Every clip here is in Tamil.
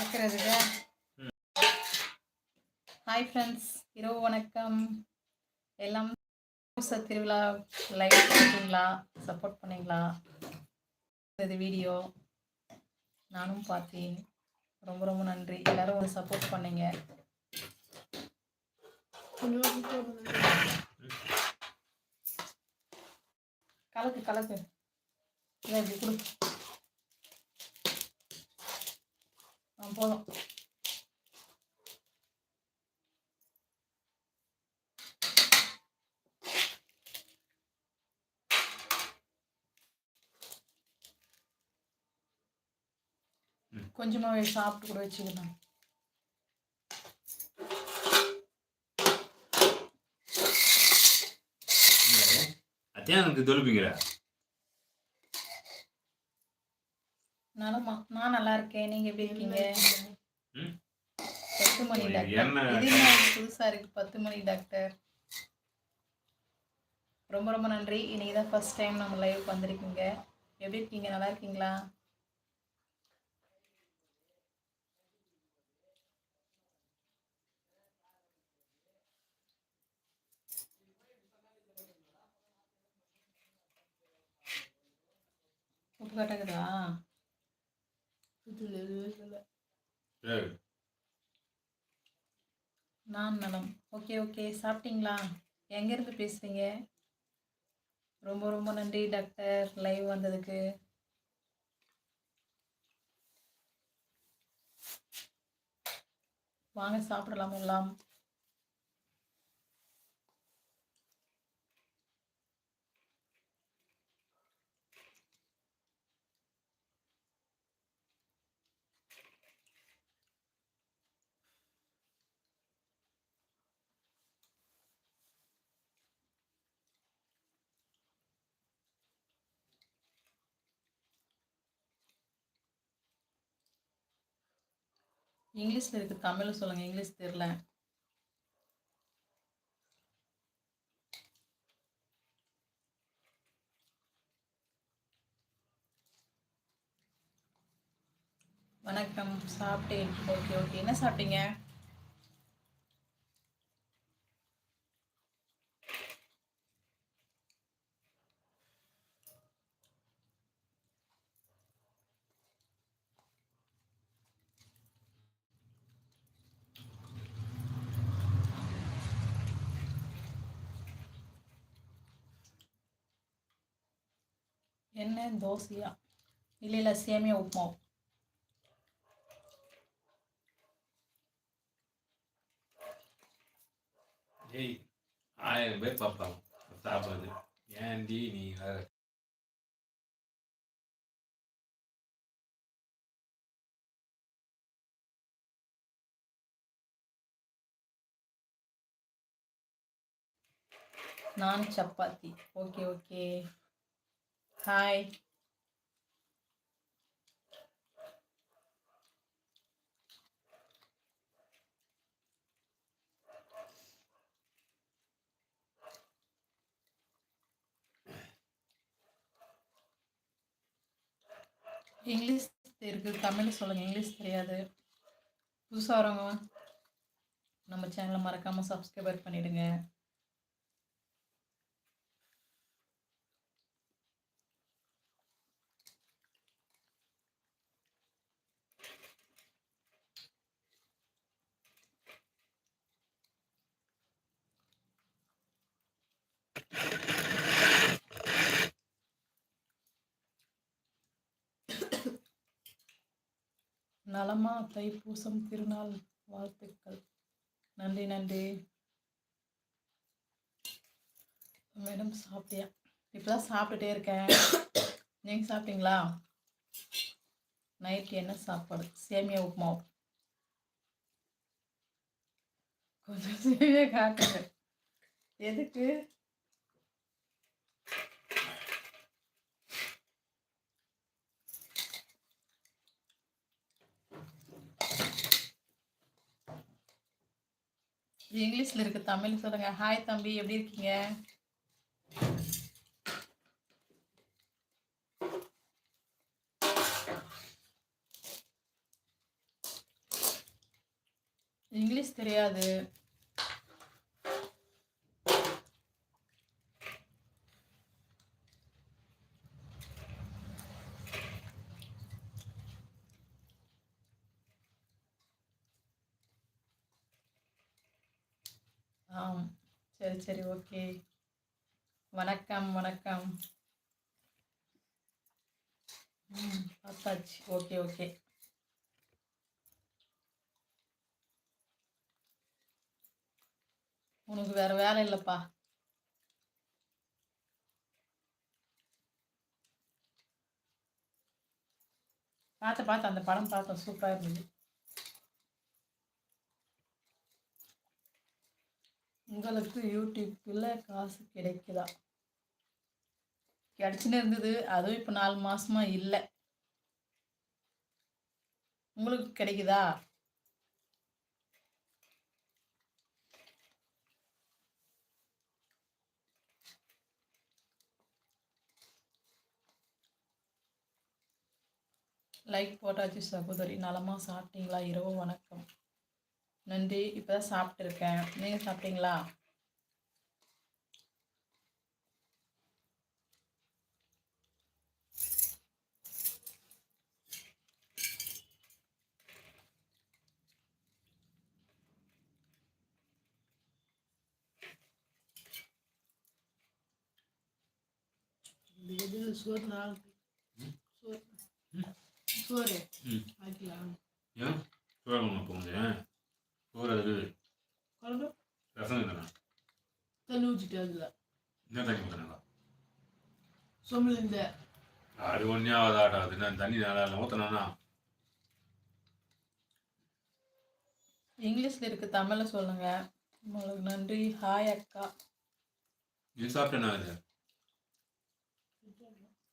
வைக்கிறதுக்கு ஹாய் ஃப்ரெண்ட்ஸ் இரவு வணக்கம். எல்லாம் திருவிழா லைக் பண்ணிங்களா சப்போர்ட் பண்ணீங்களா? இது வீடியோ நானும் பார்த்தேன். ரொம்ப ரொம்ப நன்றி. எல்லாரும் ஒரு சப்போர்ட் பண்ணீங்க. கலக்கு கலக்கு. இதை இப்படி கொடு. போதும். கொஞ்சமாக சாப்பிட்டு கூட வச்சுக்கலாம் அத்தையா எனக்கு தொழுப்பிக்கிற நலமா நான் நல்லா இருக்கேன். நீங்க எப்படி இருக்கீங்க? பத்து மணி டாக்டர். இது புதுசா இருக்கு? பத்து மணி டாக்டர். ரொம்ப ரொம்ப நன்றி. இன்னைக்கு தான் ஃபர்ஸ்ட் டைம் நம்ம லைவ் வந்திருக்கீங்க. எப்படி இருக்கீங்க? நல்லா இருக்கீங்களா? உப்பு கட்டக்குதா? நான் நலம் ஓகே ஓகே சாப்பிட்டீங்களா? எங்கேருந்து பேசுகிறீங்க ரொம்ப ரொம்ப நன்றி டாக்டர் லைவ் வந்ததுக்கு. வாங்க சாப்பிடலாம் எல்லாம் இங்கிலீஷில் இருக்கு தமிழில் சொல்லுங்கள் இங்கிலீஷ் தெரில வணக்கம் சாப்பிட்டேன். Okay okay. என்ன சாப்பிட்டீங்க? என்ன தோசையா? இல்லை இல்லை சேமியா உப்புமா. ஏய் ஆயிரம் பேர் பார்ப்பாங்க. சாப்பிடுறது. ஏன்டி நீ வேற? நான் chapati. Okay okay. Hi English இருக்குது தமிழ் சொல்லுங்கள் இங்கிலீஷ் தெரியாது. புதுசாக வரவங்க நம்ம சேனலை மறக்காமல் சப்ஸ்கிரைபர் பண்ணிவிடுங்க நலமா தைப்பூசம் திருநாள் வாழ்த்துக்கள். நன்றி நன்றி. மேடம் சாப்பிட்டியா? இப்போதான் சாப்பிட்டுட்டே இருக்கேன். நீங்கள் சாப்பிட்டீங்களா? நைட் என்ன சாப்பாடு? சேமியா உப்புமா கொஞ்சம் சேமியா காட்டுங்க. எதுக்கு? இங்கிலீஷில் இருக்குது தமிழ் சொல்லுங்க. ஹாய் தம்பி எப்படி இருக்கீங்க? இங்கிலீஷ் தெரியாது. சரி ஓகே வணக்கம் வணக்கம். ம் பார்த்தாச்சு. ஓகே ஓகே உனக்கு வேற வேலை இல்லைப்பா. பார்த்த பார்த்த அந்த படம் பார்த்தோம். சூப்பராக இருந்தது. உங்களுக்கு யூடியூப்பில் காசு கிடைக்குதா? கிடச்சின்னு இருந்தது. அதுவும் இப்போ நாலு மாதமாக இல்லை. உங்களுக்கு கிடைக்குதா? லைக் போட்டாச்சு சகோதரி. நலமாக சாப்பிட்டீங்களா இரவு வணக்கம். நன்றி. இப்போ தான் சாப்பிட்ருக்கேன் நீங்கள் சாப்பிட்டீங்களா? இது சோறு ம். சோறு. சோறு. ஆக்கலாம் ஏன்? சோறு ஒன்று அது குழம்பு? ரசம் தானே தண்ணி ஊற்றிட்டு அதில். என்ன தண்ணி இந்த அது ஒன்றே ஆகாது நான் தண்ணி நல்லா ஊற்றினா இங்கிலீஷில் இருக்கு தமிழில் சொல்லுங்க. உங்களுக்கு நன்றி. ஹாய் அக்கா. இது சாப்பிட்டேனா அது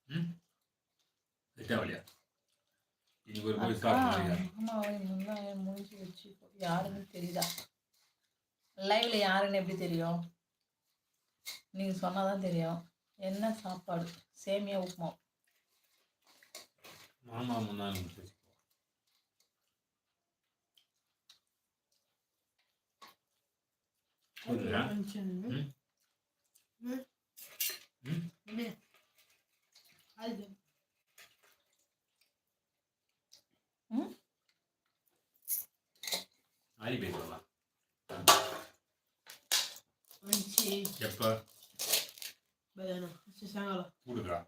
ம்? செட்டா வழியா ஒரு போய் முன்னாடி முடிஞ்சு வச்சு யாருன்னு தெரியுதா? லைவ்ல யாருன்னு எப்படி தெரியும்? நீங்க சொன்னாதான் தெரியும். என்ன சாப்பாடு? சேமியா உப்புமா. மாமா முன்னாள் பேசிப்போம் புரியுதா? ம். ம். அது ஆரி பேசலாம் మంచి எப்போ బదానా సాయంకాలం கொடுக்குறா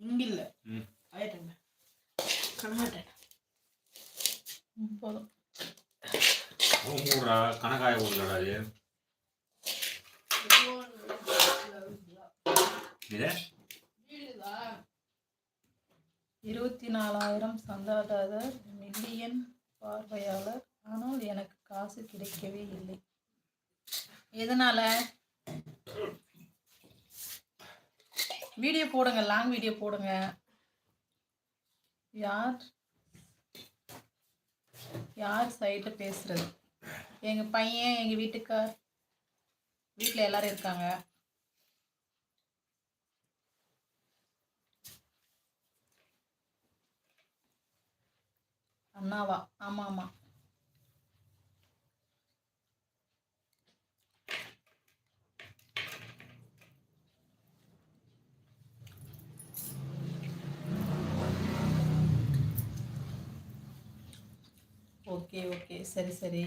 ఇంగిల్ల ம். అయ్యటండి కనహాట ம், போதும் ஊடுறா கணக்காய ஊடுறா அது இதே இருபத்தி நாலாயிரம் சந்தாதாரர் மில்லியன் பார்வையாளர் ஆனால் எனக்கு காசு கிடைக்கவே இல்லை. எதனால? வீடியோ போடுங்க லாங் வீடியோ போடுங்க. யார்? யார் சைடு பேசுறது? எங்க பையன் எங்க வீட்டுக்கார் வீட்டில் எல்லாரும் இருக்காங்க. அண்ணாவா? ஆமா. ஆமா ஓகே ஓகே சரி சரி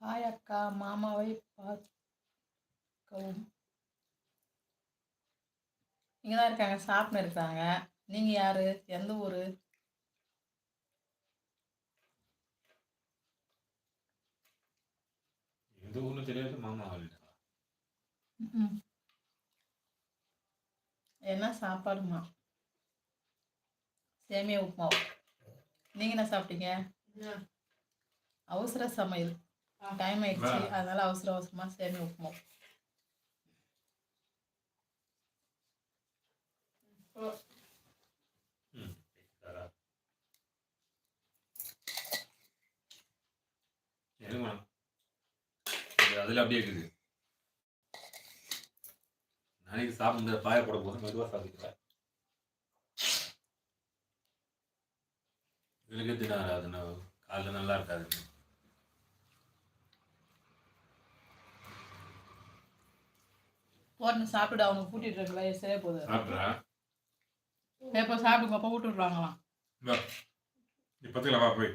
ஹாய் அக்கா மாமாவை பார்க்கவும் இங்கே தான் இருக்காங்க சாப்பிட்டு இருக்காங்க. நீங்கள் யார்? எந்த ஊர்? எந்த ஊர்னு தெரியாது மாமா என்ன சாப்பாடுமா? சேமியா உப்புமா. நீங்கள் என்ன சாப்பிட்டீங்க? அவசர சமையல். டைம் ஆயிடுச்சு. அதனால அவசர அவசரமாக சேமியா உப்புமா. அதில் அப்படியே இருக்குது. நாளைக்கு சாப்பிட பாய போட போதும் மெதுவாக சாப்பிட்டுக்கிறேன். தினம் அது காலைல நல்லா இருக்காது. போட்டு சாப்பிட்டு அவங்க கூட்டிட்டு இருக்கல சரியா போதும் சாப்பிட்றா. எப்போ சாப்பிடுங்க அப்போ விட்டு விட்றாங்களாம் பத்துக்கலாம் வா போய்.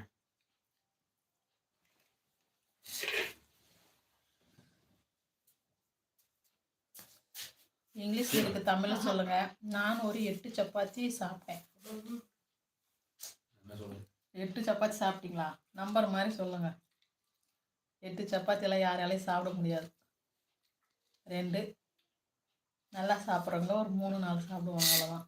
இங்கிலீஷ் இருக்கு தமிழ்ல சொல்லுங்க. நான் ஒரு எட்டு சப்பாத்தி சாப்பிட்டேன். எட்டு சப்பாத்தி சாப்பிட்டீங்களா? நம்பர் மாதிரி சொல்லுங்க. எட்டு சப்பாத்தி எல்லாம் யாராலையும் சாப்பிட முடியாது. ரெண்டு நல்லா சாப்பிட்றவங்க ஒரு மூணு நாலு சாப்பிடுவாங்க அவ்வளோதான்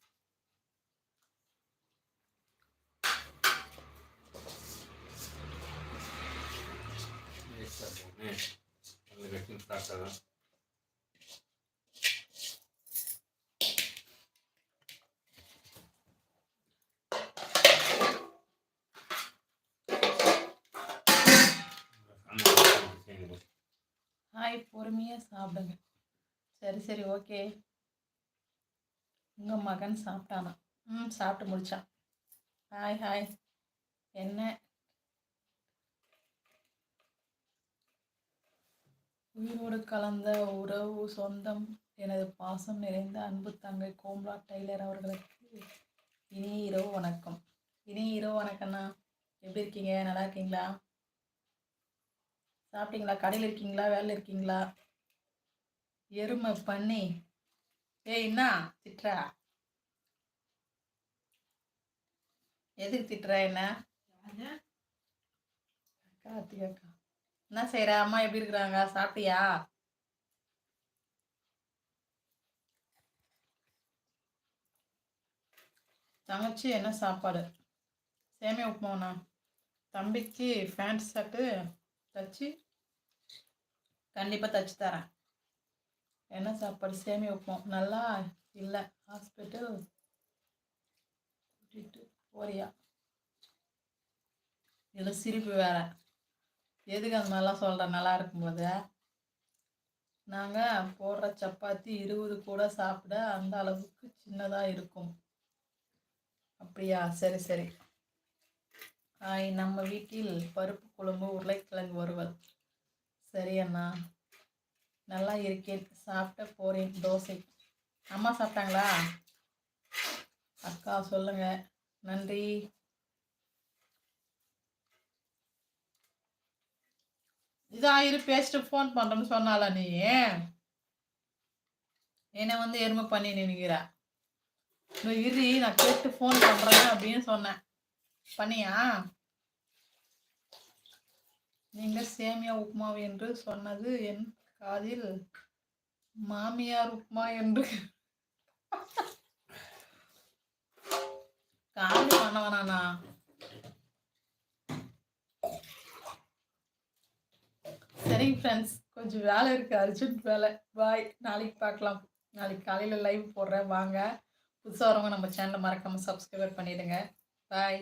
உட்கார் நான் சாப்பிட்டு வரேன் ஹாய் பொறுமையாக சாப்பிடுங்க. சரி சரி ஓகே. உங்கள் மகன் சாப்பிட்டானா? ம் சாப்பிட்டு முடிச்சான். Hi hi. என்ன? உயிரோடு கலந்த உறவு சொந்தம் எனது பாசம் நிறைந்த அன்பு தங்கை கோம்லா டெய்லர் அவர்களுக்கு இனிய இரவு வணக்கம். இனிய இரவு வணக்கம்ண்ணா. எப்படி இருக்கீங்க? நல்லா இருக்கீங்களா? சாப்பிட்டீங்களா? கடையில் இருக்கீங்களா? வேலையில் இருக்கீங்களா? எருமை பண்ணி. ஏய் என்ன திட்டுறா. எதுக்கு திட்டுறா என்ன? கார்த்திகா அக்கா என்ன செய்கிற அம்மா எப்படி இருக்கிறாங்க? சாப்பிட்டியா? தங்கச்சி என்ன சாப்பாடு? சேமியா உப்புமாண்ணா. தம்பிக்கு ஃபேண்ட் ஷர்ட்டு தச்சு கண்டிப்பாக தச்சு தரேன். என்ன சாப்பாடு? சேமியா உப்புமா. நல்லா இல்லை. ஹாஸ்பிட்டல் கூட்டிட்டு போறியா? இதில் சிரிப்பு வேறு. எதுக்கு அந்த மாதிரிலாம் சொல்கிறேன் நல்லா இருக்கும்போது நாங்கள் போடுற சப்பாத்தி இருபது கூட சாப்பிட அந்த அளவுக்கு சின்னதாக இருக்கும். அப்படியா? சரி சரி. ஹாய் நம்ம வீட்டில் பருப்பு குழம்பு உருளைக்கிழங்கு வறுவல். சரி அண்ணா. நல்லா இருக்கேன். சாப்பிட்ட போகிறேன் தோசை. அம்மா சாப்பிட்டாங்களா? அக்கா சொல்லுங்கள் நன்றி. இதான் இரு பேசிட்டு ஃபோன் பண்ணுறேன்னு சொன்னால நீ? என்னை வந்து எருமை பண்ணி நினைக்கிற இந்த இரு நான் கேட்டு ஃபோன் பண்ணுறேன் அப்படின்னு சொன்னேன். பண்ணியா? நீங்கள் சேமியா உப்புமா என்று சொன்னது என் காதில் மாமியார் உப்புமா என்று. காமெடி பண்ண சரி ஃப்ரெண்ட்ஸ் கொஞ்சம் வேலை இருக்குது அர்ஜென்ட் வேலை. பாய் நாளைக்கு பார்க்கலாம். நாளைக்கு காலையில் லைவ் போடுறேன். வாங்க. புதுசாக வரவங்க நம்ம சேனலை மறக்காமல் சப்ஸ்கிரைபர் பண்ணிடுங்க. பாய்